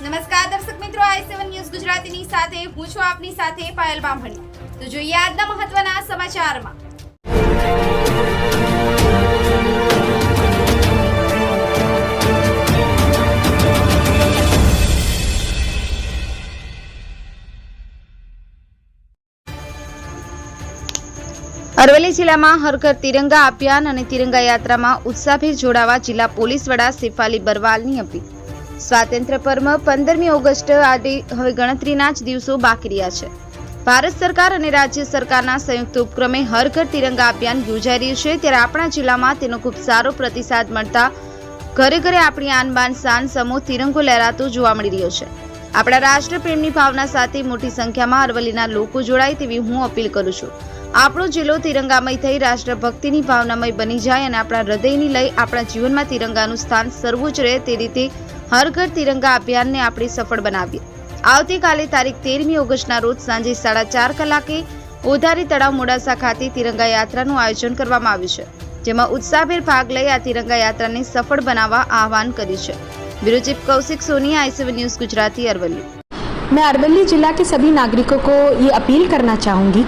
નમસ્કાર દર્શક મિત્રો, આઈ સેવન ન્યૂઝ ગુજરાતીની સાથે, હું છું આપની સાથે પાયલ બામણી. તો જોઈએ આજના મહત્વના સમાચારમાં. અરવલ્લી જિલ્લામાં હરઘર તિરંગા અભિયાન અને તિરંગા યાત્રામાં ઉત્સાહભેર જોડાવા જિલ્લા પોલીસ વડા શેફાલી બરવાલની અપીલ. સ્વાતંત્ર્ય પર્વ પંદરમી ઓગસ્ટ આજે હવે ગણતરીના જ દિવસો બાકી રહ્યા છે. ભારત સરકાર અને રાજ્ય સરકારના સંયુક્ત ઉપક્રમે હર ઘર તિરંગા અભિયાન યોજાઈ રહ્યું છે. ત્યારે આપણા જિલ્લામાં તેનો ખૂબ સારો પ્રતિસાદ મળતા ઘરે ઘરે આપણી આનબાન શાન સમૂહ તિરંગો લહેરાતો જોવા મળી રહ્યો છે. આપણા રાષ્ટ્રપ્રેમની ભાવના સાથે મોટી સંખ્યામાં અરવલ્લીના લોકો જોડાય તેવી હું અપીલ કરું છું. આપણો જિલ્લો તિરંગામય થઈ રાષ્ટ્રભક્તિની ભાવનામય બની જાય અને આપણા હૃદયની લઈ આપણા જીવનમાં તિરંગાનું સ્થાન સર્વોચ્ચ રહે તે રીતે હર ઘર તિરંગા અભિયાનને આપણે સફળ બનાવીએ આવતીકાલે તારીખ તેરમી ઓગસ્ટના રોજ સાંજે સાડા ચાર કલાકે ઓધારી તળાવ મોડાસા ખાતે તિરંગા યાત્રાનું આયોજન કરવામાં આવ્યું છે જેમાં ઉત્સાહભેર ભાગ લઈ આ તિરંગા યાત્રાને સફળ બનાવવા આહવાન કર્યું છે bureau chief Kaushik Soni ICV news Gujarati Aravalli मैं अरवली जिला के सभी नागरिकों को ये अपील करना चाहूँगी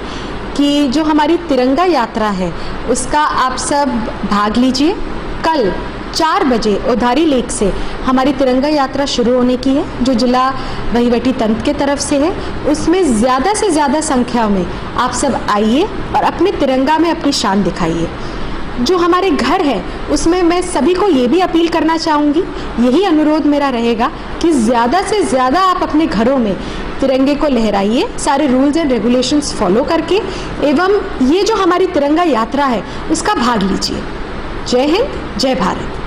कि जो हमारी तिरंगा यात्रा है उसका आप सब भाग लीजिए कल चार बजे उधारी लेक से हमारी तिरंगा यात्रा शुरू होने की है, जो जिला वहीवटी तंत्र के तरफ़ से है। उसमें ज़्यादा से ज़्यादा संख्या में आप सब आइए और अपने तिरंगा में अपनी शान दिखाइए। जो हमारे घर है, उसमें मैं सभी को ये भी अपील करना चाहूँगी, यही अनुरोध मेरा रहेगा कि ज़्यादा से ज़्यादा आप अपने घरों में तिरंगे को लहराइए, सारे रूल्स एंड रेगुलेशंस फॉलो करके, एवं ये जो हमारी तिरंगा यात्रा है, उसका भाग लीजिए। जय हिंद, जय भारत।